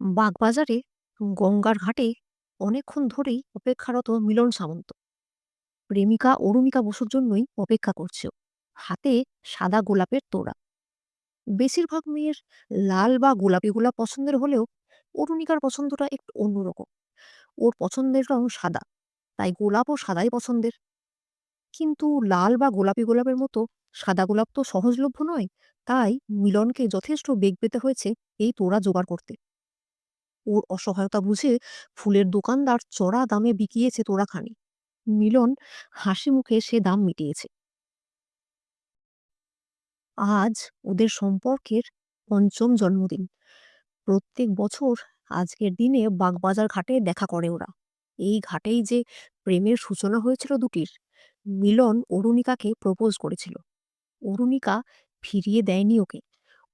বাগবাজারে গঙ্গার ঘাটে অনেকক্ষণ ধরেই অপেক্ষারত মিলন সামন্ত। প্রেমিকা অরুণিকা বসুর জন্যই অপেক্ষা করছে হাতে সাদা গোলাপের তোড়া। বেশিরভাগ মেয়ের লাল বা গোলাপি গোলাপ পছন্দের হলেও অরুণিকার পছন্দটা একটু অন্যরকম। ওর পছন্দের রং সাদা, তাই গোলাপও সাদাই পছন্দের। কিন্তু লাল বা গোলাপি গোলাপের মতো সাদা গোলাপ তো সহজলভ্য নয়, তাই মিলনকে যথেষ্ট বেগ পেতে হয়েছে এই তোড়া জোগাড় করতে। ওর অসহায়তা বুঝে ফুলের দোকানদার চড়া দামে বিকিয়েছে তোড়াখানি। মিলন হাসি মুখে সে দাম মিটিয়েছে। আজ ওদের সম্পর্কের পঞ্চম জন্মদিন। প্রত্যেক বছর আজকের দিনে বাগবাজার ঘাটে দেখা করে ওরা। এই ঘাটেই যে প্রেমের সূচনা হয়েছিল দুটির, মিলন অরুণিকাকে প্রপোজ করেছিল। অরুণিকা ফিরিয়ে দেয়নি ওকে।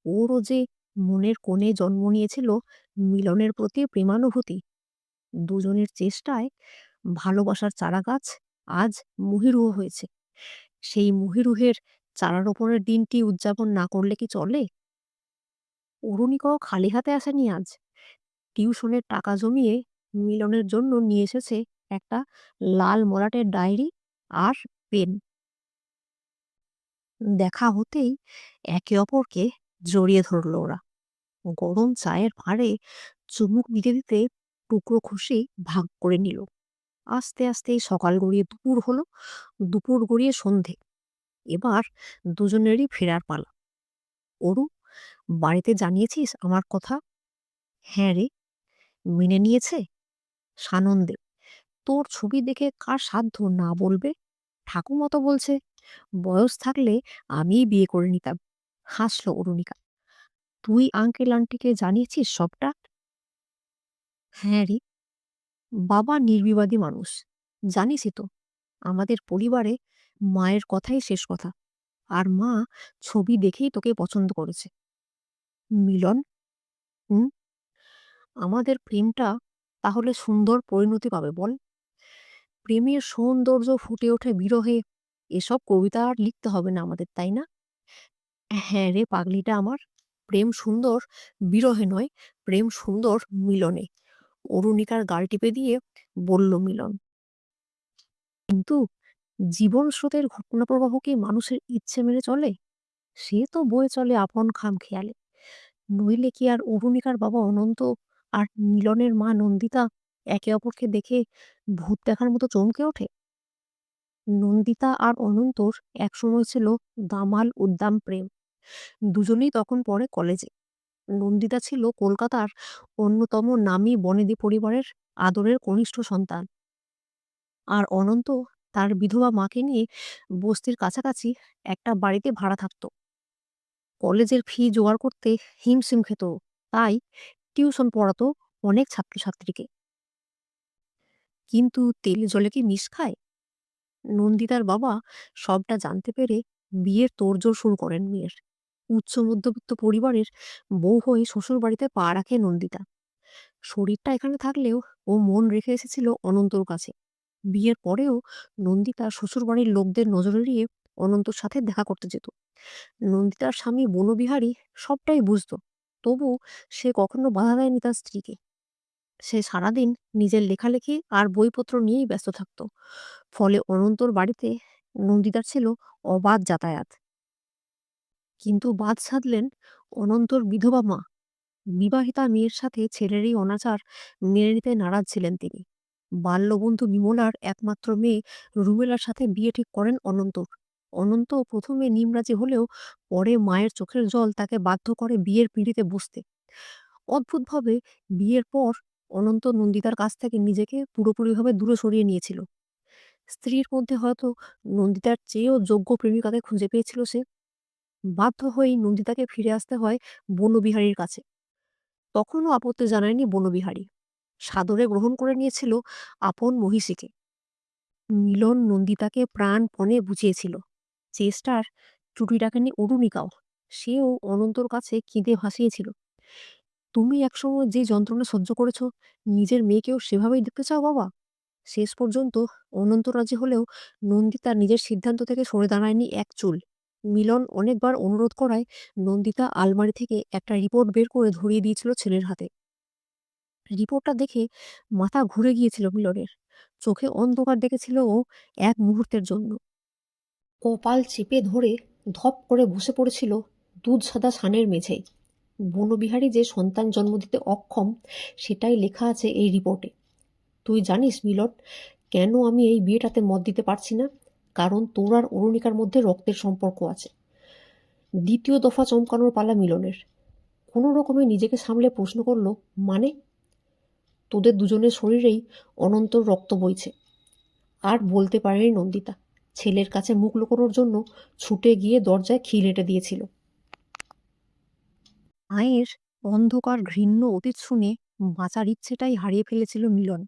ওরও যে মনের কোণে জন্ম নিয়েছিল মিলনের প্রতি প্রেমানুভূতি। দুজনের চেষ্টায় ভালোবাসার চারাগাছ আজ মহিরুহ হয়েছে। সেই মহিরুহের চারা রোপণের দিনটি উদযাপন না করলে কি চলে? অরুণিকাও খালি হাতে আসেনি আজ। টিউশনের টাকা জমিয়ে মিলনের জন্য নিয়ে এসেছে একটা লাল মলাটের ডায়েরি আর পেন। দেখা হতেই একে অপরকে জড়িয়ে ধরলো ওরা। গরম চায়ের ভাঁড়ে চুমুক দিতে দিতে টুকরো খুশি ভাগ করে নিল। আস্তে আস্তে সকাল গড়িয়ে দুপুর হলো, দুপুর গড়িয়ে সন্ধে। এবার দুজনেরই ফেরার পালা। অরু, বাড়িতে জানিয়েছিস আমার কথা? হ্যাঁ রে। মেনে নিয়েছে? সানন্দে। তোর ছবি দেখে কার সাধ্য না বলবে? ঠাকুমা তো বলছে, বয়স থাকলে আমিই বিয়ে করে নিতাম। হাসলো অরুণিকা। তুই আঙ্কেল আন্টিকে জানিয়েছিস সবটা? হ্যাঁ রে। বাবা নির্বিবাদী মানুষ, জানিসই তো। আমাদের পরিবারে মায়ের কথাই শেষ কথা, আর মা ছবি দেখেই তোকে পছন্দ করেছে। মিলন? হুম? আমাদের প্রেমটা তাহলে সুন্দর পরিণতি পাবে, বল। প্রেমের সৌন্দর্য ফুটে ওঠে বিরহে, এসব কবিতা আর লিখতে হবে না আমাদের, তাই না? হ্যাঁ রে, পাগলিটা আমার। প্রেম সুন্দর বিরহে নয়, প্রেম সুন্দর মিলনে। অরুণিকার গাল টিপে দিয়ে বলল মিলন, কিন্তু জীবন স্রোতের ঘটনা প্রবাহ কি মানুষের ইচ্ছে মেরে চলে? সে তো বয়ে চলে আপন খাম খেয়ালে। নইলে কি আর অরুণিকার বাবা অনন্ত আর মিলনের মা নন্দিতা একে অপরকে দেখে ভূত দেখার মতো চমকে ওঠে? নন্দিতা আর অনন্তর একসময় ছিল দামাল উদ্দাম প্রেম। দুজনেই তখন পড়ে কলেজে। নন্দিতা ছিল কলকাতার অন্যতম নামী বনেদি পরিবারের আদরের কনিষ্ঠ সন্তান। আর অনন্ত তার বিধবা মাকে নিয়ে বস্তির কাছাকাছি একটা বাড়িতে ভাড়া থাকতো। কলেজের ফি জোগাড় করতে হিমশিম খেত, তাই টিউশন পড়াতো অনেক ছাত্রছাত্রীকে। কিন্তু তেলে জলে কি মিশ খায়? নন্দিতার বাবা সবটা জানতে পেরে বিয়ের তোড়জোড় শুরু করেন মেয়ের। উচ্চ মধ্যবিত্ত পরিবারের বউ হয়ে শ্বশুর বাড়িতে পা রাখে নন্দিতা। শরীরটা এখানে থাকলেও ও মন রেখে এসেছিল অনন্তর কাছে। বিয়ের পরেও নন্দিতা শ্বশুরবাড়ির লোকদের নজর এড়িয়ে অনন্তর সাথে দেখা করতে যেত। নন্দিতার স্বামী বনবিহারী সবটাই বুঝতো তবু সে কখনো বাধা দেয়নি তার স্ত্রীকে। সে সারাদিন নিজের লেখালেখি আর বইপত্র নিয়েই ব্যস্ত থাকতো। ফলে অনন্তর বাড়িতে নন্দিতার ছিল অবাধ যাতায়াত। কিন্তু বাদ সাধলেন অনন্তর বিধবা মা। বিবাহিতা মেয়ের সাথে ছেলের এই অনাচার মেনে নিতে নারাজ ছিলেন তিনি। বাল্যবন্ধু বিমলার একমাত্র মেয়ে রুমেলার সাথে বিয়ে ঠিক করেন অনন্তর। অনন্ত প্রথমে নিমরাজি হলেও পরে মায়ের চোখের জল তাকে বাধ্য করে বিয়ের পিঁড়িতে বসতে। অদ্ভুতভাবে বিয়ের পর অনন্ত নন্দিতার কাছ থেকে নিজেকে পুরোপুরিভাবে দূরে সরিয়ে নিয়েছিল। স্ত্রীর মধ্যে হয়তো নন্দিতার চেয়েও যোগ্য প্রেমিকাকে খুঁজে পেয়েছিল সে। বাধ্য হয়েই নন্দিতাকে ফিরে আসতে হয় বনবিহারীর কাছে। তখনও আপত্তি জানায়নি বনবিহারী। সাদরে গ্রহণ করে নিয়েছিল আপন মহিষীকে। মিলন নন্দিতাকে প্রাণপণে বুঝিয়েছিল, চেষ্টার ত্রুটি ডাকেনি অরুণিকাও। সেও অনন্তর কাছে কেঁদে ভাসিয়েছিল। তুমি একসময় যে যন্ত্রণা সহ্য করেছ, নিজের মেয়েকেও সেভাবেই দেখতে চাও বাবা? শেষ পর্যন্ত অনন্ত রাজি হলেও নন্দিতা নিজের সিদ্ধান্ত থেকে সরে দাঁড়ায়নি এক চুল। মিলন অনেকবার অনুরোধ করায় নন্দিতা আলমারি থেকে একটা রিপোর্ট বের করে ধরিয়ে দিয়েছিল ছেলের হাতে। রিপোর্টটা দেখে মাথা ঘুরে গিয়েছিল মিলনের। চোখে অন্ধকার দেখেছিল ও এক মুহূর্তের জন্য। কপাল চেপে ধরে ধপ করে বসে পড়েছিল দুধ সাদা সানের মেঝেই বনবিহারী যে সন্তান জন্ম দিতে অক্ষম, সেটাই লেখা আছে এই রিপোর্টে। তুই জানিস মিলন, কেন আমি এই বিয়েটাতে মত দিতে পারছি না? কারণ তোর আর অরুণিকার মধ্যে রক্তের সম্পর্ক আছে। দ্বিতীয় দফা চমকানোর পালা মিলনের। কোনো রকমে নিজেকে সামলে প্রশ্ন করল মানে? তোদের দুজনের শরীরেই অনন্তর রক্ত বইছে। আর বলতে পারেনি নন্দিতা। ছেলের কাছে মুখ লুকোনোর জন্য ছুটে গিয়ে দরজায় খিল এঁটে দিয়েছিল। মায়ের অন্ধকার ঘৃণ্য অতীত শুনে বাঁচার ইচ্ছেটাই হারিয়ে ফেলেছিল মিলন।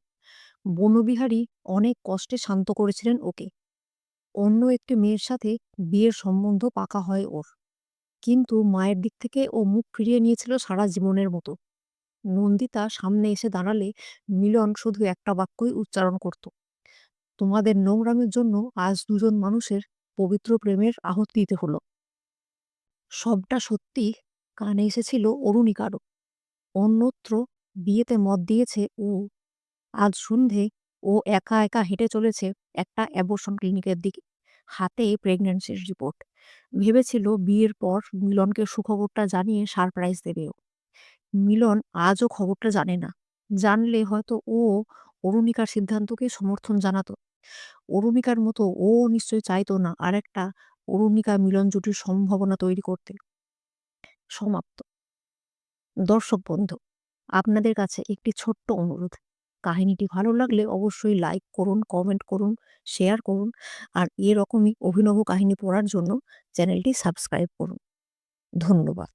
বনবিহারী অনেক কষ্টে শান্ত করেছিলেন ওকে। অন্য একটি মেয়ের সাথে বিয়ের সম্বন্ধ পাকা হয় ওর। কিন্তু মায়ের দিক থেকে ও মুখ ফিরিয়ে নিয়েছিল সারা জীবনের মতো। নন্দিতা সামনে এসে দাঁড়ালে মিলন শুধু একটা বাক্যই উচ্চারণ করত। তোমাদের নোংরামের জন্য আজ দুজন মানুষের পবিত্র প্রেমের আহত দিতে হলো। সবটা সত্যি কানে এসেছিল অরুণিকারও অন্যত্র বিয়েতে মত দিয়েছে ও। আজ সন্ধে ও একা একা হেঁটে চলেছে একটা অ্যাবর্শন ক্লিনিকের দিকে, হাতে প্রেগন্যান্সির রিপোর্ট ভেবেছিল বিয়ের পর মিলনকে সুখবরটা জানিয়ে সারপ্রাইজ দেবে ও। মিলন আজও খবরটা জানে না। জানলে হয়তো ও অরুণিকার সিদ্ধান্তকে সমর্থন জানাতো। অরুণিকার মতো ও নিশ্চয়ই চাইতো না আর একটা অরুণিকা মিলন জুটির সম্ভাবনা তৈরি করতে। সমাপ্ত। দর্শক বন্ধু, আপনাদের কাছে একটি ছোট্ট অনুরোধ। কাহিনীটি ভালো লাগলে অবশ্যই লাইক করুন কমেন্ট করুন শেয়ার করুন। আর এরকমই অভিনব কাহিনী পড়ার জন্য চ্যানেলটি সাবস্ক্রাইব করুন। ধন্যবাদ।